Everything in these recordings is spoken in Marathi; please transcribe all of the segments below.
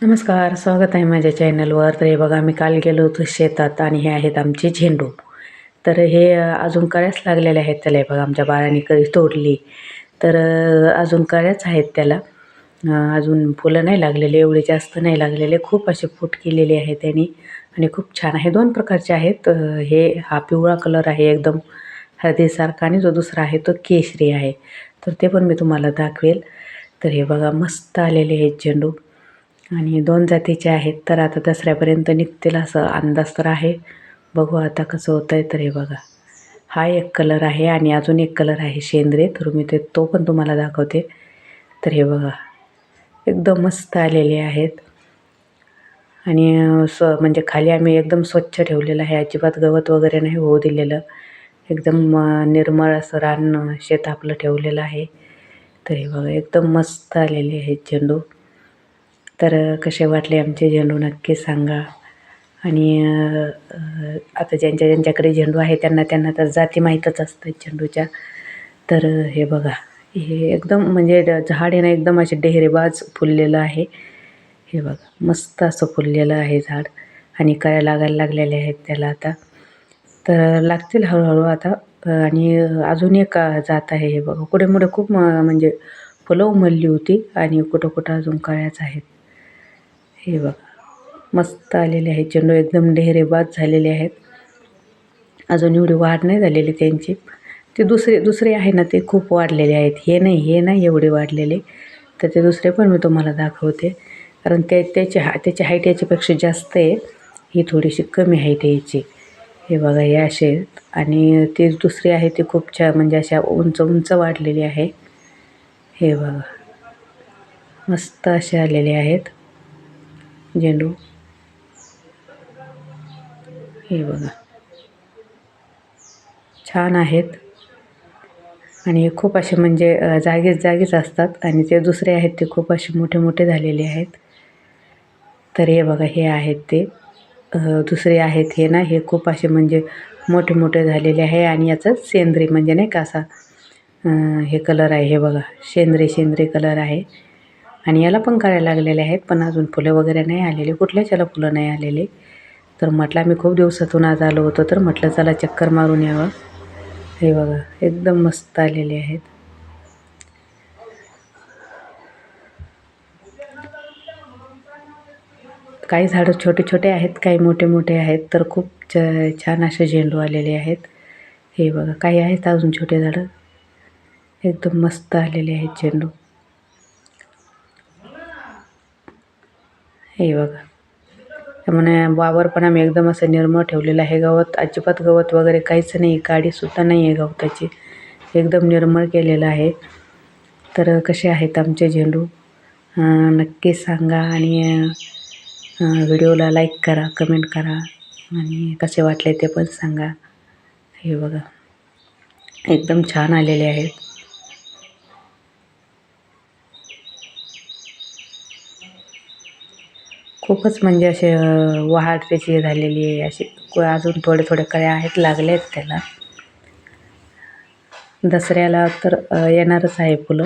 नमस्कार स्वागत आहे माझ्या चॅनलवर. तर हे बघा मी काल गेलो होतो शेतात आणि हे आहेत आमचे झेंडू. तर हे अजून कळ्याच लागलेले आहेत त्याला. हे बघा आमच्या बाळाने कळी तोडली. तर अजून कळ्याच आहेत त्याला. अजून फुलं नाही लागलेले एवढे जास्त नाही लागलेले. खूप असे फूट केलेले आहेत त्यांनी आणि खूप छान आहे. दोन प्रकारचे आहेत. हे हा पिवळा कलर आहे एकदम. हळदीसारखा आणि जो दुसरा आहे तो केशरी आहे. तर ते पण मी तुम्हाला दाखवेल. तर हे बघा मस्त आलेले आहेत झेंडू. आणि दोन जातीचे आहेत तर आता दसऱ्यापर्यंत निघतील असं अंदाज तर आहे. बघू आता कसं होतं आहे तर हे बघा. हा एक कलर आहे आणि अजून एक कलर आहे शेंद्रे तर मी ते तो पण तुम्हाला दाखवते. तर हे बघा. एकदम मस्त आलेले आहेत. आणि अं, स्व म्हणजे खाली आम्ही एकदम स्वच्छ ठेवलेलं आहे. अजिबात गवत वगैरे नाही होऊ दिलेलं. एकदम निर्मळ असं रान शेत आपलं ठेवलेलं आहे. तर हे बघा एकदम मस्त आलेले आहेत झेंडू. तर कसे वाटले आमचे झेंडू? नक्की सांगा. आणि आता ज्यांच्या ज्यांच्याकडे झेंडू आहे त्यांना त्यांना तर जाती माहीतच असतात झेंडूच्या. तर हे बघा. हे एकदम म्हणजे ड- झाड आहे ना एकदम असे डेहरेबाज फुललेलं आहे. हे बघा. मस्त असं फुललेलं आहे झाड. आणि कळ्या लागायला लागलेल्या आहेत त्याला आता. तर लागतील हळूहळू आता. आणि अजून एक जात आहे हे बघा. कुठे मुठे खूप म- म्हणजे फुलं उमलली होती. आणि कुठं कुठं अजून कळ्याच आहेत. हे बघा. मस्त आलेले आहेत. चेंडू एकदम डेहरेबाज झालेले आहेत. अजून एवढी वाढ नाही झालेली त्यांची. ते दुसरे दुसरे आहे ना ते खूप वाढलेले आहेत. हे नाही हे नाही एवढे वाढलेले. तर ते दुसरे पण मी तुम्हाला दाखवते. कारण ते त्याची हा त्याची हाईट याच्यापेक्षा जास्त आहे. ही थोडीशी कमी हाईट याची. हे बघा हे असे आहेत. आणि ते दुसरे आहे ते खूप छान म्हणजे अशा उंच उंच वाढलेली आहे. हे बघा. मस्त असे आलेले आहेत. झेंडू. हे बघा. छान आहेत. आणि हे खूप असे म्हणजे जागेच जागीच जागीच असतात. आणि ते दुसरे आहेत ते खूप असे मोठे मोठे झालेले आहेत. तर हे बघा हे आहेत ते. दुसरे आहेत हे ना हे खूप असे म्हणजे मोठे मोठे झालेले आहे. आणि याचं सेंद्री म्हणजे नाही का असा हे कलर आहे. हे बघा सेंद्रिय सेंद्रिय कलर आहे. आणि याला पण करायला लागलेले आहेत पण अजून फुलं वगैरे नाही आलेले कुठल्याच याला फुलं नाही आलेले. तर म्हटलं आम्ही खूप दिवसातून आज आलो होतो तर म्हटलं चला चक्कर मारून यावं. हे बघा एकदम मस्त आलेले आहेत. काही झाडं छोटे छोटे आहेत काही मोठे मोठे आहेत तर खूप छ छान असे झेंडू आलेले आहेत. हे बघा काही आहेत अजून छोटे झाडं? एकदम मस्त आलेले आहेत झेंडू. हे बघा. त्यामुळे वावर पण आम्ही एकदम असं निर्मळ ठेवलेलं आहे. गवत अजिबात गवत वगैरे काहीच नाही काडीसुद्धा नाही आहे गवताची. एकदम निर्मळ केलेलं आहे. तर कसे आहेत आमचे झेंडू? नक्की सांगा आणि व्हिडिओला लाईक करा कमेंट करा आणि कसे वाटले ते पण सांगा. हे बघा. एकदम छान आलेले आहेत. खूपच म्हणजे असे अं, वाढ त्याची झालेली आहे. अशी अजून थोडे थोडे कळ्या आहेत लागले आहेत त्याला. दसऱ्याला तर येणारच आहे फुलं.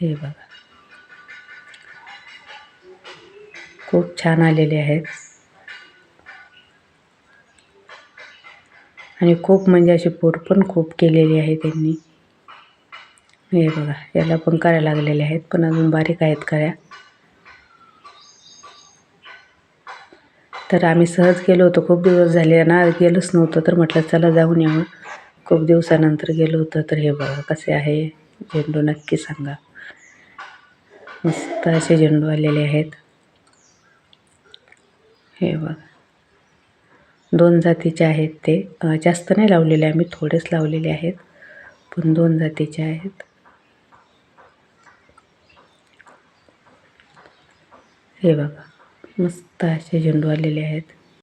हे बघा. खूप छान आलेले आहेत. आणि खूप म्हणजे अशी पोट पण खूप केलेली आहे त्यांनी. हे बघा याला पण कळ्या लागलेल्या आहेत पण अजून बारीक आहेत कळ्या. तर आम्ही सहज गेलो होतो. खूप दिवस झाले ना गेलोच नव्हतं. तर म्हटलं चला जाऊन यावं खूप दिवसानंतर गेलो होतो. तर हे बघा कसे आहे. झेंडू नक्की सांगा. मस्त असे झेंडू आलेले आहेत. हे बघा. दोन जातीचे आहेत ते. जास्त नाही लावलेले आम्ही थोडेच लावलेले आहेत. पण दोन जातीचे आहेत. हे बघा. मस्त असे झेंडू आलेले आहेत.